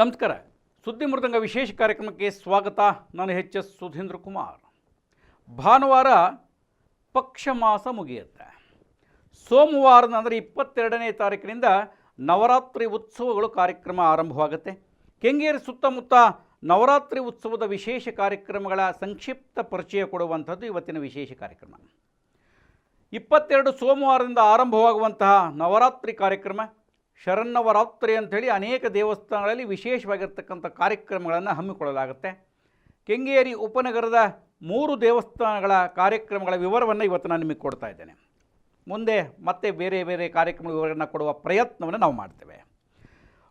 ನಮಸ್ಕಾರ. ಸುದ್ದಿ ಮೃದಂಗ ವಿಶೇಷ ಕಾರ್ಯಕ್ರಮಕ್ಕೆ ಸ್ವಾಗತ. ನಾನು ಎಚ್ ಎಸ್ ಸುಧೀಂದ್ರ ಕುಮಾರ್. ಭಾನುವಾರ ಪಕ್ಷ ಮಾಸ ಮುಗಿಯುತ್ತೆ. ಸೋಮವಾರ ಅಂದರೆ ಇಪ್ಪತ್ತೆರಡನೇ ತಾರೀಕಿನಿಂದ ನವರಾತ್ರಿ ಉತ್ಸವಗಳು ಕಾರ್ಯಕ್ರಮ ಆರಂಭವಾಗುತ್ತೆ. ಕೆಂಗೇರಿ ಸುತ್ತಮುತ್ತ ನವರಾತ್ರಿ ಉತ್ಸವದ ವಿಶೇಷ ಕಾರ್ಯಕ್ರಮಗಳ ಸಂಕ್ಷಿಪ್ತ ಪರಿಚಯ ಕೊಡುವಂಥದ್ದು ಇವತ್ತಿನ ವಿಶೇಷ ಕಾರ್ಯಕ್ರಮ. ಇಪ್ಪತ್ತೆರಡು ಸೋಮವಾರದಿಂದ ಆರಂಭವಾಗುವಂತಹ ನವರಾತ್ರಿ ಕಾರ್ಯಕ್ರಮ ಶರನ್ನವರಾತ್ರಿ ಅಂಥೇಳಿ ಅನೇಕ ದೇವಸ್ಥಾನಗಳಲ್ಲಿ ವಿಶೇಷವಾಗಿರ್ತಕ್ಕಂಥ ಕಾರ್ಯಕ್ರಮಗಳನ್ನು ಹಮ್ಮಿಕೊಳ್ಳಲಾಗುತ್ತೆ. ಕೆಂಗೇರಿ ಉಪನಗರದ ಮೂರು ದೇವಸ್ಥಾನಗಳ ಕಾರ್ಯಕ್ರಮಗಳ ವಿವರವನ್ನು ಇವತ್ತು ನಾನು ನಿಮಗೆ ಕೊಡ್ತಾ ಇದ್ದೇನೆ. ಮುಂದೆ ಮತ್ತೆ ಬೇರೆ ಬೇರೆ ಕಾರ್ಯಕ್ರಮಗಳ ವಿವರವನ್ನು ಕೊಡುವ ಪ್ರಯತ್ನವನ್ನು ನಾವು ಮಾಡ್ತೇವೆ.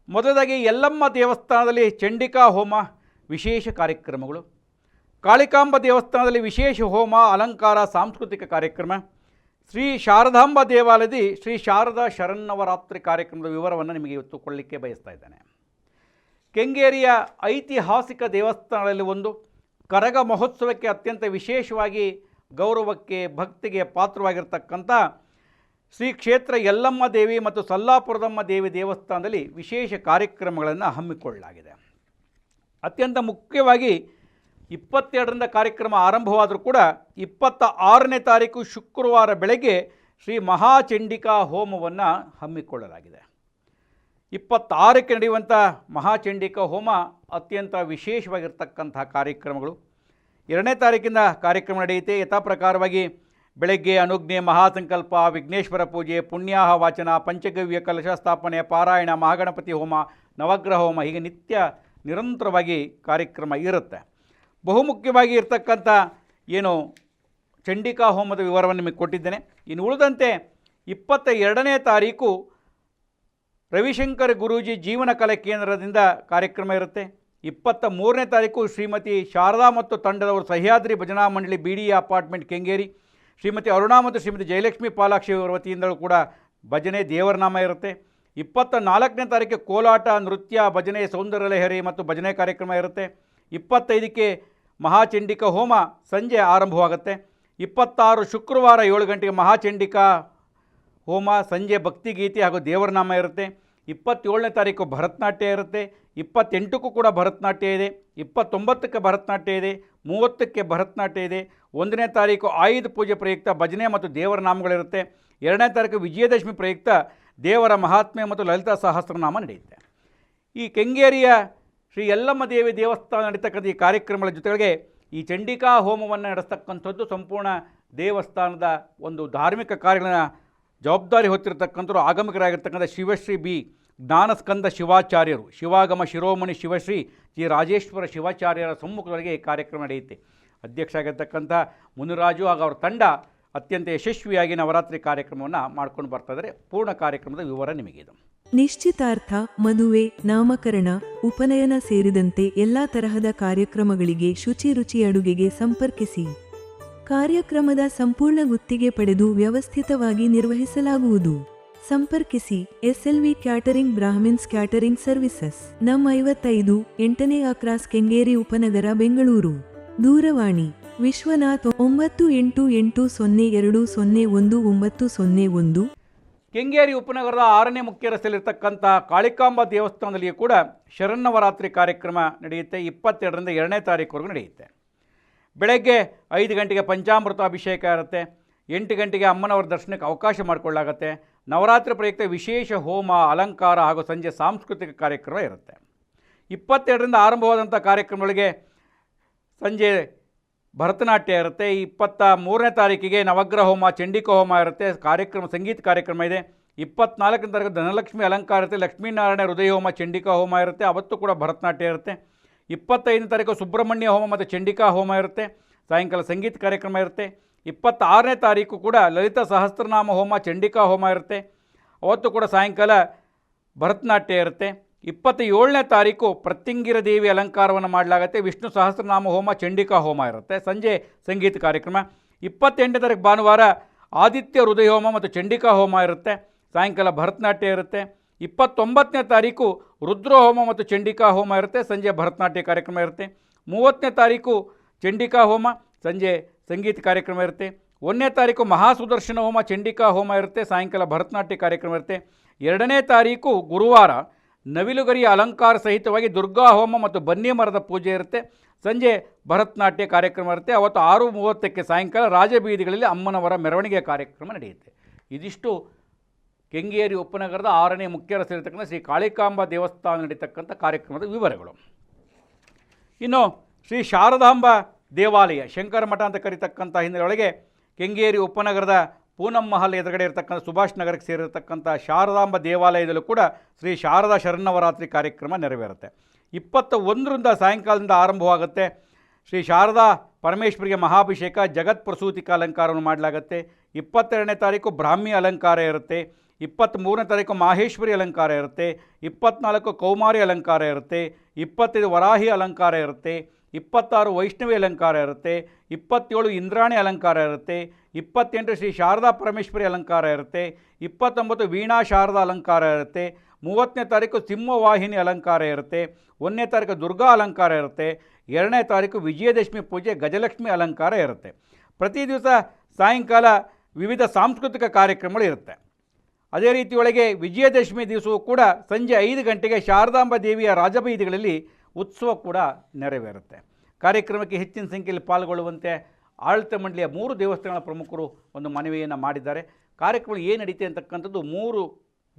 ಮೊದಲಾಗಿ ಯಲ್ಲಮ್ಮ ದೇವಸ್ಥಾನದಲ್ಲಿ ಚಂಡಿಕಾ ಹೋಮ ವಿಶೇಷ ಕಾರ್ಯಕ್ರಮಗಳು. ಕಾಳಿಕಾಂಬ ದೇವಸ್ಥಾನದಲ್ಲಿ ವಿಶೇಷ ಹೋಮ, ಅಲಂಕಾರ, ಸಾಂಸ್ಕೃತಿಕ ಕಾರ್ಯಕ್ರಮ. ಶ್ರೀ ಶಾರದಾಂಬ ದೇವಾಲಯದಿ ಶ್ರೀ ಶಾರದಾ ಶರನ್ನವರಾತ್ರಿ ಕಾರ್ಯಕ್ರಮದ ವಿವರವನ್ನು ನಿಮಗೆ ಇವತ್ತು ಕೊಡಲಿಕ್ಕೆ ಬಯಸ್ತಾ ಇದ್ದೇನೆ. ಕೆಂಗೇರಿಯ ಐತಿಹಾಸಿಕ ದೇವಸ್ಥಾನಗಳಲ್ಲಿ ಒಂದು, ಕರಗ ಮಹೋತ್ಸವಕ್ಕೆ ಅತ್ಯಂತ ವಿಶೇಷವಾಗಿ ಗೌರವಕ್ಕೆ ಭಕ್ತಿಗೆ ಪಾತ್ರವಾಗಿರ್ತಕ್ಕಂಥ ಶ್ರೀ ಕ್ಷೇತ್ರ ಯಲ್ಲಮ್ಮ ದೇವಿ ಮತ್ತು ಸಲ್ಲಾಪುರದಮ್ಮ ದೇವಿ ದೇವಸ್ಥಾನದಲ್ಲಿ ವಿಶೇಷ ಕಾರ್ಯಕ್ರಮಗಳನ್ನು ಹಮ್ಮಿಕೊಳ್ಳಲಾಗಿದೆ. ಅತ್ಯಂತ ಮುಖ್ಯವಾಗಿ ಇಪ್ಪತ್ತೆರಡರಿಂದ ಕಾರ್ಯಕ್ರಮ ಆರಂಭವಾದರೂ ಕೂಡ ಇಪ್ಪತ್ತ ಆರನೇ ತಾರೀಕು ಶುಕ್ರವಾರ ಬೆಳಗ್ಗೆ ಶ್ರೀ ಮಹಾಚಂಡಿಕಾ ಹೋಮವನ್ನು ಹಮ್ಮಿಕೊಳ್ಳಲಾಗಿದೆ. ಇಪ್ಪತ್ತಾರಕ್ಕೆ ನಡೆಯುವಂಥ ಮಹಾಚಂಡಿಕಾ ಹೋಮ ಅತ್ಯಂತ ವಿಶೇಷವಾಗಿರ್ತಕ್ಕಂಥ ಕಾರ್ಯಕ್ರಮಗಳು. ಎರಡನೇ ತಾರೀಕಿಂದ ಕಾರ್ಯಕ್ರಮ ನಡೆಯುತ್ತೆ. ಯಥಾ ಪ್ರಕಾರವಾಗಿ ಬೆಳಗ್ಗೆ ಅನುಜ್ಞೆ, ಮಹಾಸಂಕಲ್ಪ, ವಿಘ್ನೇಶ್ವರ ಪೂಜೆ, ಪುಣ್ಯಾಹ ವಾಚನ, ಪಂಚಗವ್ಯ ಕಲಶ ಸ್ಥಾಪನೆ, ಪಾರಾಯಣ, ಮಹಾಗಣಪತಿ ಹೋಮ, ನವಗ್ರಹ ಹೋಮ ಹೀಗೆ ನಿತ್ಯ ನಿರಂತರವಾಗಿ ಕಾರ್ಯಕ್ರಮ ಇರುತ್ತೆ. ಬಹುಮುಖ್ಯವಾಗಿ ಇರತಕ್ಕಂಥ ಏನು ಚಂಡಿಕಾ ಹೋಮದ ವಿವರವನ್ನು ನಿಮಗೆ ಕೊಟ್ಟಿದ್ದೇನೆ. ಇನ್ನು ಉಳಿದಂತೆ ಇಪ್ಪತ್ತ ಎರಡನೇ ತಾರೀಕು ರವಿಶಂಕರ್ ಗುರೂಜಿ ಜೀವನ ಕಲೆ ಕೇಂದ್ರದಿಂದ ಕಾರ್ಯಕ್ರಮ ಇರುತ್ತೆ. ಇಪ್ಪತ್ತ ಮೂರನೇ ತಾರೀಕು ಶ್ರೀಮತಿ ಶಾರದಾ ಮತ್ತು ತಂಡದವರು Sahyadri Bhajana Mandali B D apartment Kengeri. Shrimati Aruna ಮತ್ತು ಶ್ರೀಮತಿ ಜಯಲಕ್ಷ್ಮಿ ಪಾಲಾಕ್ಷಿ ಅವರ ವತಿಯಿಂದಲೂ ಕೂಡ ಭಜನೆ ದೇವರ ನಾಮ ಇರುತ್ತೆ. ಇಪ್ಪತ್ತ ನಾಲ್ಕನೇ ತಾರೀಕು ಕೋಲಾಟ, ನೃತ್ಯ, ಭಜನೆ ಸೌಂದರ್ಯ ಲಹರಿ ಮತ್ತು ಭಜನೆ ಕಾರ್ಯಕ್ರಮ ಇರುತ್ತೆ. ಇಪ್ಪತ್ತೈದಕ್ಕೆ ಮಹಾಚಂಡಿಕಾ ಹೋಮ ಸಂಜೆ ಆರಂಭವಾಗುತ್ತೆ. ಇಪ್ಪತ್ತಾರು ಶುಕ್ರವಾರ ಏಳು ಗಂಟೆಗೆ ಮಹಾಚಂಡಿಕಾ ಹೋಮ ಸಂಜೆ ಭಕ್ತಿಗೀತೆ ಹಾಗೂ ದೇವರನಾಮ ಇರುತ್ತೆ. ಇಪ್ಪತ್ತೇಳನೇ ತಾರೀಕು ಭರತನಾಟ್ಯ ಇರುತ್ತೆ. ಇಪ್ಪತ್ತೆಂಟಕ್ಕೂ ಕೂಡ ಭರತನಾಟ್ಯ ಇದೆ. ಇಪ್ಪತ್ತೊಂಬತ್ತಕ್ಕೆ ಭರತನಾಟ್ಯ ಇದೆ. ಮೂವತ್ತಕ್ಕೆ ಭರತನಾಟ್ಯ ಇದೆ. ಒಂದನೇ ತಾರೀಕು ಆಯುಧ ಪೂಜೆ ಪ್ರಯುಕ್ತ ಭಜನೆ ಮತ್ತು ದೇವರ ನಾಮಗಳಿರುತ್ತೆ ಎರಡನೇ ತಾರೀಕು ವಿಜಯದಶಮಿ ಪ್ರಯುಕ್ತ ದೇವರ ಮಹಾತ್ಮೆ ಮತ್ತು ಲಲಿತಾ ಸಹಸ್ರನಾಮ ನಡೆಯುತ್ತೆ. ಈ ಕೆಂಗೇರಿಯ ಶ್ರೀ ಯಲ್ಲಮ್ಮ ದೇವಿ ದೇವಸ್ಥಾನ ನಡೀತಕ್ಕಂಥ ಈ ಕಾರ್ಯಕ್ರಮಗಳ ಜೊತೆಗೆ ಈ ಚಂಡಿಕಾ ಹೋಮವನ್ನು ನಡೆಸ್ತಕ್ಕಂಥದ್ದು ಸಂಪೂರ್ಣ ದೇವಸ್ಥಾನದ ಒಂದು ಧಾರ್ಮಿಕ ಕಾರ್ಯಗಳನ್ನ ಜವಾಬ್ದಾರಿ ಹೊತ್ತಿರತಕ್ಕಂಥವ್ರು ಆಗಮಿಕರಾಗಿರ್ತಕ್ಕಂಥ ಶಿವಶ್ರೀ ಬಿ. ಜ್ಞಾನಸ್ಕಂದ ಶಿವಾಚಾರ್ಯರು. ಶಿವಾಗಮ ಶಿರೋಮಣಿ ಶಿವಶ್ರೀ ಜಿ. ರಾಜೇಶ್ವರ ಶಿವಾಚಾರ್ಯರ ಸಮ್ಮುಖದೊಳಗೆ ಈ ಕಾರ್ಯಕ್ರಮ ನಡೆಯುತ್ತೆ. ಅಧ್ಯಕ್ಷ ಆಗಿರ್ತಕ್ಕಂಥ ಮುನಿರಾಜು ಹಾಗೂ ಅವರ ತಂಡ ಅತ್ಯಂತ ಯಶಸ್ವಿಯಾಗಿ ನವರಾತ್ರಿ ಕಾರ್ಯಕ್ರಮವನ್ನು ಮಾಡ್ಕೊಂಡು ಬರ್ತಾ ಇದ್ದಾರೆ ಪೂರ್ಣ ಕಾರ್ಯಕ್ರಮದ ವಿವರ ನಿಮಗಿದು. ನಿಶ್ಚಿತಾರ್ಥ ಮದುವೆ, ನಾಮಕರಣ, ಉಪನಯನ ಸೇರಿದಂತೆ ಎಲ್ಲಾ ತರಹದ ಕಾರ್ಯಕ್ರಮಗಳಿಗೆ ಶುಚಿ ರುಚಿ ಅಡುಗೆಗೆ ಸಂಪರ್ಕಿಸಿ. ಕಾರ್ಯಕ್ರಮದ ಸಂಪೂರ್ಣ ಗುತ್ತಿಗೆ ಪಡೆದು ವ್ಯವಸ್ಥಿತವಾಗಿ ನಿರ್ವಹಿಸಲಾಗುವುದು. ಸಂಪರ್ಕಿಸಿ, SLV catering Brahmins catering services. ನಂ ಐವತ್ತೈದು ಎಂಟನೇ ಅಕ್ರಾಸ್ ಕೆಂಗೇರಿ ಉಪನಗರ, ಬೆಂಗಳೂರು. ದೂರವಾಣಿ, ವಿಶ್ವನಾಥ್ ಒಂಬತ್ತು ಎಂಟು ಎಂಟು ಸೊನ್ನೆ ಎರಡು ಸೊನ್ನೆ ಒಂದು ಒಂಬತ್ತು ಸೊನ್ನೆ ಒಂದು ಕೆಂಗೇರಿ ಉಪನಗರದ ಆರನೇ ಮುಖ್ಯ ರಸ್ತೆಯಲ್ಲಿರ್ತಕ್ಕಂಥ ಕಾಳಿಕಾಂಬ ದೇವಸ್ಥಾನದಲ್ಲಿಯೂ ಕೂಡ ಶರನ್ನವರಾತ್ರಿ ಕಾರ್ಯಕ್ರಮ ನಡೆಯುತ್ತೆ. ಇಪ್ಪತ್ತೆರಡರಿಂದ ಎರಡನೇ ತಾರೀಕುವರೆಗೂ ನಡೆಯುತ್ತೆ. ಬೆಳಗ್ಗೆ ಐದು ಗಂಟೆಗೆ ಪಂಚಾಮೃತ ಅಭಿಷೇಕ ಇರುತ್ತೆ. ಎಂಟು ಗಂಟೆಗೆ ಅಮ್ಮನವರ ದರ್ಶನಕ್ಕೆ ಅವಕಾಶ ಮಾಡಿಕೊಳ್ಳಾಗತ್ತೆ ನವರಾತ್ರಿ ಪ್ರಯುಕ್ತ ವಿಶೇಷ ಹೋಮ, ಅಲಂಕಾರ ಹಾಗೂ ಸಂಜೆ ಸಾಂಸ್ಕೃತಿಕ ಕಾರ್ಯಕ್ರಮ ಇರುತ್ತೆ. ಇಪ್ಪತ್ತೆರಡರಿಂದ ಆರಂಭವಾದಂಥ ಕಾರ್ಯಕ್ರಮಗಳಿಗೆ ಸಂಜೆ ಭರತನಾಟ್ಯ ಇರುತ್ತೆ. ಇಪ್ಪತ್ತ ಮೂರನೇ ತಾರೀಕಿಗೆ ನವಗ್ರಹ ಹೋಮ ಚಂಡಿಕಾ ಹೋಮ ಇರುತ್ತೆ. ಕಾರ್ಯಕ್ರಮ, ಸಂಗೀತ ಕಾರ್ಯಕ್ರಮ ಇದೆ. ಇಪ್ಪತ್ನಾಲ್ಕನೇ ತಾರೀಕು ಧನಲಕ್ಷ್ಮಿ ಅಲಂಕಾರ ಇರುತ್ತೆ. ಲಕ್ಷ್ಮೀನಾರಾಯಣ ಹೃದಯ ಹೋಮ ಚಂಡಿಕಾ ಹೋಮ ಇರುತ್ತೆ. ಅವತ್ತು ಕೂಡ ಭರತನಾಟ್ಯ ಇರುತ್ತೆ. ಇಪ್ಪತ್ತೈದನೇ ತಾರೀಕು ಸುಬ್ರಹ್ಮಣ್ಯ ಹೋಮ ಮತ್ತು ಚಂಡಿಕಾ ಹೋಮ ಇರುತ್ತೆ. ಸಾಯಂಕಾಲ ಸಂಗೀತ ಕಾರ್ಯಕ್ರಮ ಇರುತ್ತೆ. ಇಪ್ಪತ್ತಾರನೇ ತಾರೀಕು ಕೂಡ ಲಲಿತ ಸಹಸ್ರನಾಮ ಹೋಮ ಚಂಡಿಕಾ ಹೋಮ ಇರುತ್ತೆ. ಅವತ್ತು ಕೂಡ ಸಾಯಂಕಾಲ ಭರತನಾಟ್ಯ ಇರುತ್ತೆ. ಇಪ್ಪತ್ತ ಏಳನೇ ತಾರೀಕು ಪ್ರತ್ಯಂಗಿರ ದೇವಿ ಅಲಂಕಾರವನ್ನು ಮಾಡಲಾಗುತ್ತೆ. ವಿಷ್ಣು ಸಹಸ್ರನಾಮ ಹೋಮ, ಚಂಡಿಕಾ ಹೋಮ ಇರುತ್ತೆ. ಸಂಜೆ ಸಂಗೀತ ಕಾರ್ಯಕ್ರಮ. ಇಪ್ಪತ್ತೆಂಟನೇ ತಾರೀಕು ಭಾನುವಾರ ಆದಿತ್ಯ ಹೃದಯ ಹೋಮ ಮತ್ತು ಚಂಡಿಕಾ ಹೋಮ ಇರುತ್ತೆ. ಸಾಯಂಕಾಲ ಭರತನಾಟ್ಯ ಇರುತ್ತೆ. ಇಪ್ಪತ್ತೊಂಬತ್ತನೇ ತಾರೀಕು ರುದ್ರ ಹೋಮ ಮತ್ತು ಚಂಡಿಕಾ ಹೋಮ ಇರುತ್ತೆ. ಸಂಜೆ ಭರತನಾಟ್ಯ ಕಾರ್ಯಕ್ರಮ ಇರುತ್ತೆ. ಮೂವತ್ತನೇ ತಾರೀಕು ಚಂಡಿಕಾ ಹೋಮ, ಸಂಜೆ ಸಂಗೀತ ಕಾರ್ಯಕ್ರಮ ಇರುತ್ತೆ. ಒಂದನೇ ತಾರೀಕು ಮಹಾಸುದರ್ಶನ ಹೋಮ, ಚಂಡಿಕಾ ಹೋಮ ಇರುತ್ತೆ. ಸಾಯಂಕಾಲ ಭರತನಾಟ್ಯ ಕಾರ್ಯಕ್ರಮ ಇರುತ್ತೆ. ಎರಡನೇ ತಾರೀಕು ಗುರುವಾರ ನವಿಲುಗರಿಯ ಅಲಂಕಾರ ಸಹಿತವಾಗಿ ದುರ್ಗಾ ಹೋಮ ಮತ್ತು ಬನ್ನಿ ಮರದ ಪೂಜೆ ಇರುತ್ತೆ. ಸಂಜೆ ಭರತನಾಟ್ಯ ಕಾರ್ಯಕ್ರಮ ಇರುತ್ತೆ. ಅವತ್ತು ಆರು ಮೂವತ್ತಕ್ಕೆ ಸಾಯಂಕಾಲ ರಾಜಬೀದಿಗಳಲ್ಲಿ ಅಮ್ಮನವರ ಮೆರವಣಿಗೆ ಕಾರ್ಯಕ್ರಮ ನಡೆಯುತ್ತೆ. ಇದಿಷ್ಟು ಕೆಂಗೇರಿ ಉಪನಗರದ ಆರನೇ ಮುಖ್ಯ ರಸ್ತೆಯಲ್ಲಿರ್ತಕ್ಕಂಥ ಶ್ರೀ ಕಾಳಿಕಾಂಬ ದೇವಸ್ಥಾನ ನಡೀತಕ್ಕಂಥ ಕಾರ್ಯಕ್ರಮದ ವಿವರಗಳು. ಇನ್ನು ಶ್ರೀ ಶಾರದಾಂಬ ದೇವಾಲಯ ಶಂಕರ ಮಠ ಅಂತ ಕರೀತಕ್ಕಂಥ ಹಿನ್ನೆಲೆಯೊಳಗೆ ಕೆಂಗೇರಿ ಉಪನಗರದ ಪೂನಂ ಮಹಲ್ ಎದುರುಗಡೆ ಇರತಕ್ಕಂಥ ಸುಭಾಷ್ ನಗರಕ್ಕೆ ಸೇರಿರತಕ್ಕಂಥ ಶಾರದಾಂಬ ದೇವಾಲಯದಲ್ಲೂ ಕೂಡ ಶ್ರೀ ಶಾರದಾ ಶರನ್ನವರಾತ್ರಿ ಕಾರ್ಯಕ್ರಮ ನೆರವೇರುತ್ತೆ. ಇಪ್ಪತ್ತ ಒಂದರಿಂದ ಸಾಯಂಕಾಲದಿಂದ ಆರಂಭವಾಗುತ್ತೆ. ಶ್ರೀ ಶಾರದಾ ಪರಮೇಶ್ವರಿಗೆ ಮಹಾಭಿಷೇಕ, ಜಗತ್ ಪ್ರಸೂತಿಕ ಅಲಂಕಾರವನ್ನು ಮಾಡಲಾಗುತ್ತೆ. ಇಪ್ಪತ್ತೆರಡನೇ ತಾರೀಕು ಬ್ರಾಹ್ಮಿ ಅಲಂಕಾರ ಇರುತ್ತೆ. ಇಪ್ಪತ್ತ್ಮೂರನೇ ತಾರೀಕು ಮಾಹೇಶ್ವರಿ ಅಲಂಕಾರ ಇರುತ್ತೆ. ಇಪ್ಪತ್ತ್ನಾಲ್ಕು ಕೌಮಾರಿ ಅಲಂಕಾರ ಇರುತ್ತೆ. ಇಪ್ಪತ್ತೈದು ವರಾಹಿ ಅಲಂಕಾರ ಇರುತ್ತೆ. ಇಪ್ಪತ್ತಾರು ವೈಷ್ಣವಿ ಅಲಂಕಾರ ಇರುತ್ತೆ, ಇಪ್ಪತ್ತೇಳು ಇಂದ್ರಾಣಿ ಅಲಂಕಾರ ಇರುತ್ತೆ, ಇಪ್ಪತ್ತೆಂಟು ಶ್ರೀ ಶಾರದಾ ಪರಮೇಶ್ವರಿ ಅಲಂಕಾರ ಇರುತ್ತೆ, ಇಪ್ಪತ್ತೊಂಬತ್ತು ವೀಣಾ ಶಾರದಾ ಅಲಂಕಾರ ಇರುತ್ತೆ, ಮೂವತ್ತನೇ ತಾರೀಕು ಸಿಂಹವಾಹಿನಿ ಅಲಂಕಾರ ಇರುತ್ತೆ, ಒಂದನೇ ತಾರೀಕು ದುರ್ಗಾ ಅಲಂಕಾರ ಇರುತ್ತೆ, ಎರಡನೇ ತಾರೀಕು ವಿಜಯದಶಮಿ ಪೂಜೆ ಗಜಲಕ್ಷ್ಮಿ ಅಲಂಕಾರ ಇರುತ್ತೆ. ಪ್ರತಿ ದಿವಸ ಸಾಯಂಕಾಲ ವಿವಿಧ ಸಾಂಸ್ಕೃತಿಕ ಕಾರ್ಯಕ್ರಮಗಳು ಇರುತ್ತೆ. ಅದೇ ರೀತಿಯೊಳಗೆ ವಿಜಯದಶಮಿ ದಿವಸವೂ ಕೂಡ ಸಂಜೆ ಐದು ಗಂಟೆಗೆ ಶಾರದಾಂಬ ದೇವಿಯ ರಾಜಬೀದಿಗಳಲ್ಲಿ ಉತ್ಸವ ಕೂಡ ನೆರವೇರುತ್ತೆ. ಕಾರ್ಯಕ್ರಮಕ್ಕೆ ಹೆಚ್ಚಿನ ಸಂಖ್ಯೆಯಲ್ಲಿ ಪಾಲ್ಗೊಳ್ಳುವಂತೆ ಆಡಳಿತ ಮಂಡಳಿಯ ಮೂರು ದೇವಸ್ಥಾನಗಳ ಪ್ರಮುಖರು ಒಂದು ಮನವಿಯನ್ನು ಮಾಡಿದ್ದಾರೆ. ಕಾರ್ಯಕ್ರಮ ಏನು ನಡೀತೆ ಅಂತಕ್ಕಂಥದ್ದು ಮೂರು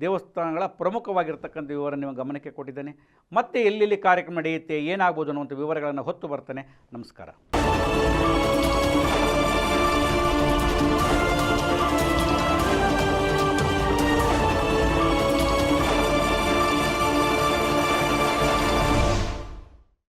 ದೇವಸ್ಥಾನಗಳ ಪ್ರಮುಖವಾಗಿರ್ತಕ್ಕಂಥ ವಿವರ ನಿಮ್ಮ ಗಮನಕ್ಕೆ ಕೊಟ್ಟಿದ್ದೇನೆ. ಮತ್ತೆ ಎಲ್ಲೆಲ್ಲಿ ಕಾರ್ಯಕ್ರಮ ನಡೆಯುತ್ತೆ, ಏನಾಗ್ಬೋದು ಅನ್ನುವಂಥ ವಿವರಗಳನ್ನು ಹೊತ್ತು ಬರ್ತೇನೆ. ನಮಸ್ಕಾರ.